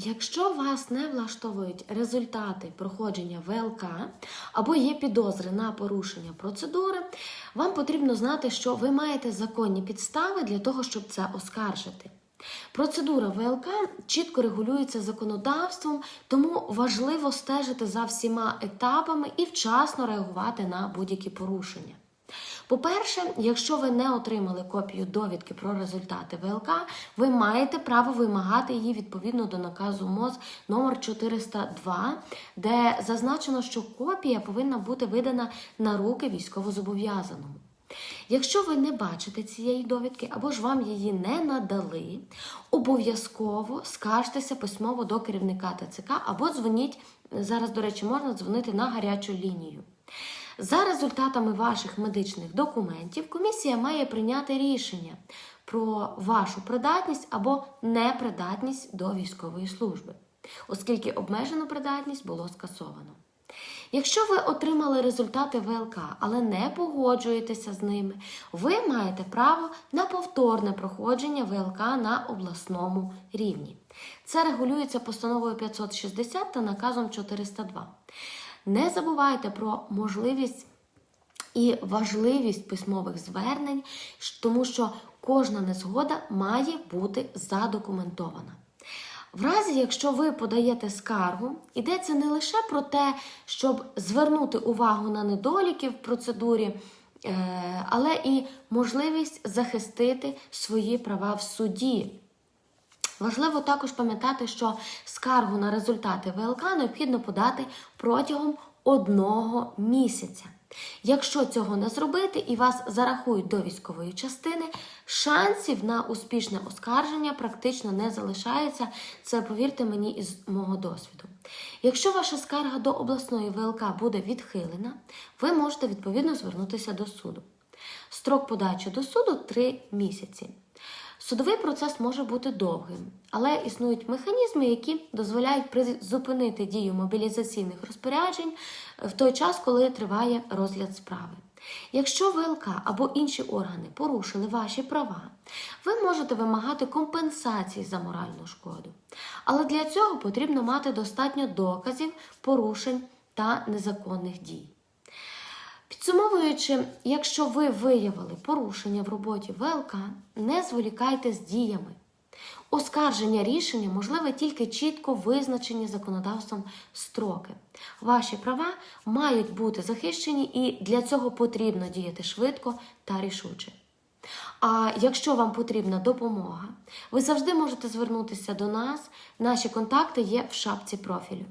Якщо вас не влаштовують результати проходження ВЛК або є підозри на порушення процедури, вам потрібно знати, що ви маєте законні підстави для того, щоб це оскаржити. Процедура ВЛК чітко регулюється законодавством, тому важливо стежити за всіма етапами і вчасно реагувати на будь-які порушення. По-перше, якщо ви не отримали копію довідки про результати ВЛК, ви маєте право вимагати її відповідно до наказу МОЗ номер 402, де зазначено, що копія повинна бути видана на руки військовозобов'язаному. Якщо ви не бачите цієї довідки або ж вам її не надали, обов'язково скажтеся письмово до керівника ТЦК або дзвоніть. Зараз, до речі, можна дзвонити на гарячу лінію. За результатами ваших медичних документів комісія має прийняти рішення про вашу придатність або непридатність до військової служби, оскільки обмежену придатність було скасовано. Якщо ви отримали результати ВЛК, але не погоджуєтеся з ними, ви маєте право на повторне проходження ВЛК на обласному рівні. Це регулюється постановою 560 та наказом 402. Не забувайте про можливість і важливість письмових звернень, тому що кожна незгода має бути задокументована. В разі, якщо ви подаєте скаргу, йдеться не лише про те, щоб звернути увагу на недоліки в процедурі, е, але і можливість захистити свої права в суді. Важливо також пам'ятати, що скаргу на результати ВЛК необхідно подати протягом одного місяця. Якщо цього не зробити і вас зарахують до військової частини, шансів на успішне оскарження практично не залишається. Це повірте мені із мого досвіду. Якщо ваша скарга до обласної ВЛК буде відхилена, ви можете відповідно звернутися до суду. Строк подачі до суду 3 місяці. Судовий процес може бути довгим, але існують механізми, які дозволяють призупинити дію мобілізаційних розпоряджень в той час, коли триває розгляд справи. Якщо ВЛК або інші органи порушили ваші права, ви можете вимагати компенсації за моральну шкоду. Але для цього потрібно мати достатньо доказів порушень та незаконних дій. Підсумовуючи, якщо ви виявили порушення в роботі ВЛК, не зволікайте з діями. Оскарження рішення можливе тільки чітко визначені законодавством строки. Ваші права мають бути захищені, і для цього потрібно діяти швидко та рішуче. А якщо вам потрібна допомога, ви завжди можете звернутися до нас. Наші контакти є в шапці профілю.